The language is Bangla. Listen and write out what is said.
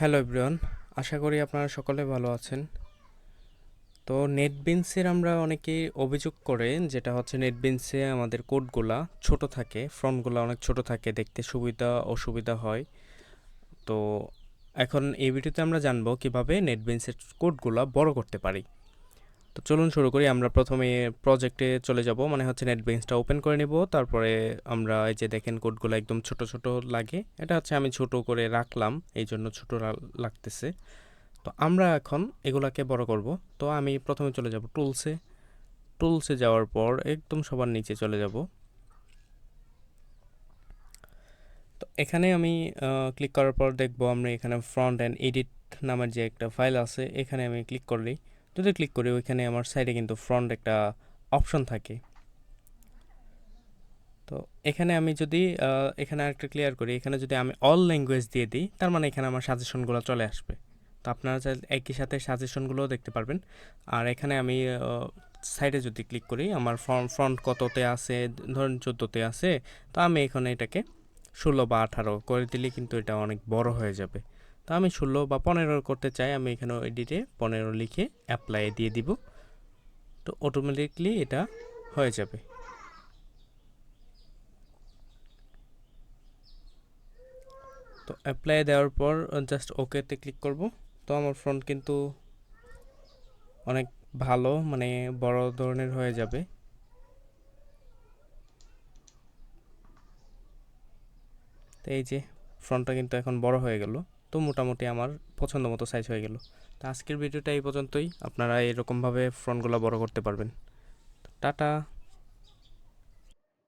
হ্যালো এভরিওয়ান, আশা করি আপনারা সকলে ভালো আছেন। তো নেটবিনসের আমরা অনেকেই অভিযোগ করে, যেটা হচ্ছে নেটবিনসে আমাদের কোডগুলা ছোট থাকে ফ্রন্টগুলো অনেক ছোট থাকে, দেখতে সুবিধা, অসুবিধা হয়। তো এখন এই ভিডিওতে আমরা জানব কীভাবে নেটবিনসের কোডগুলো বড় করতে পারি। তো চলুন শুরু করি। আমরা প্রথমে প্রজেক্টে চলে যাব। মানে হচ্ছে নেটবিনসটা ওপেন করে নেব। তারপরে আমরা এই যে দেখেন কোডগুলো একদম ছোট ছোট লাগে। এটা হচ্ছে আমি ছোট করে রাখলাম। এই জন্য ছোট লাগতেছে। তো আমরা এখন এগুলাকে বড় করব। তো আমি প্রথমে চলে যাব টুলসে টুলসে যাওয়ার পর একদম সবার নিচে চলে যাব। তো এখানে আমি ক্লিক করার পর দেখব আমরা এখানে ফ্রন্ট অ্যান্ড এডিট নামের যে একটা ফাইল আছে, এখানে আমি ক্লিক করলেই যদি ক্লিক করি, ওইখানে আমার সাইডে কিন্তু ফ্রন্ট একটা অপশন থাকে। তো এখানে আমি যদি এখানে আরেকটা ক্লিয়ার করি, এখানে যদি আমি অল ল্যাঙ্গুয়েজ দিয়ে দিই, তার মানে এখানে আমার সাজেশনগুলো চলে আসবে। তো আপনারা চাইলে একই সাথে সাজেশনগুলোও দেখতে পারবেন। আর এখানে আমি সাইডে যদি ক্লিক করি, আমার ফ্রন্ট ফ্রন্ট কততে আছে, ধরেন চোদ্দোতে আছে, তো আমি এখানে এটাকে ষোলো বা আঠারো করে দিলে কিন্তু এটা অনেক বড় হয়ে যাবে। তো আমি ষোলো বা পনেরো করতে চাই, আমি এখানে এডিটে পনেরো লিখে অ্যাপ্লাই দিয়ে দিব। তো অটোমেটিকলি এটা হয়ে যাবে। তো অ্যাপ্লাই দেওয়ার পর জাস্ট ওকেতে ক্লিক করব। তো আমার ফ্রন্ট কিন্তু অনেক ভালো মানে বড় ধরনের হয়ে যাবে। তো এই যে ফ্রন্টটা কিন্তু এখন বড় হয়ে গেল। তো মোটামুটি আমার পছন্দ মতো সাইজ হয়ে গেল। তো আজকের ভিডিওটা এই পর্যন্তই। আপনারা এরকমভাবে ফ্রন্টগুলো বড় করতে পারবেন। টাটা।